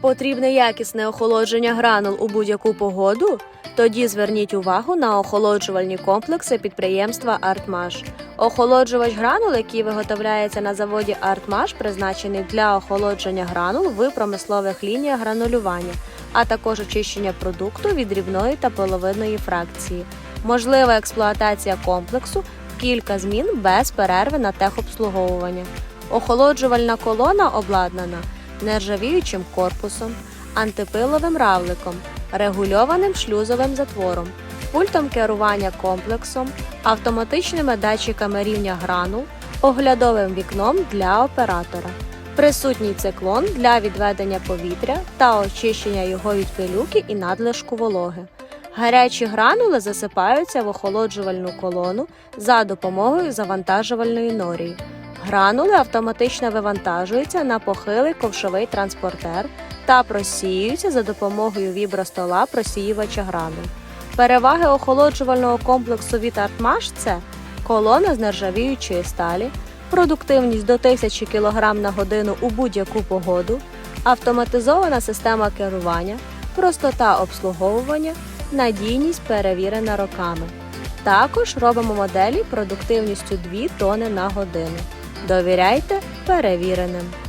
Потрібне якісне охолодження гранул у будь-яку погоду? Тоді зверніть увагу на охолоджувальні комплекси підприємства Артмаш. Охолоджувач гранул, який виготовляється на заводі Артмаш, призначений для охолодження гранул в промислових лініях гранулювання, а також очищення продукту від дрібної та половинної фракції. Можлива експлуатація комплексу кілька змін без перерви на техобслуговування. Охолоджувальна колона обладнана нержавіючим корпусом, антипиловим равликом, регульованим шлюзовим затвором, пультом керування комплексом, автоматичними датчиками рівня гранул, оглядовим вікном для оператора. Присутній циклон для відведення повітря та очищення його від пилюки і надлишку вологи. Гарячі гранули засипаються в охолоджувальну колону за допомогою завантажувальної норії. Гранули автоматично вивантажуються на похилий ковшовий транспортер та просіюються за допомогою вібростола просіювача гранул. Переваги охолоджувального комплексу від Артмаш це колона з нержавіючої сталі, продуктивність до 1000 кг на годину у будь-яку погоду, автоматизована система керування, простота обслуговування, надійність перевірена роками. Також робимо моделі продуктивністю 2 тони на годину. Довіряйте перевіреним.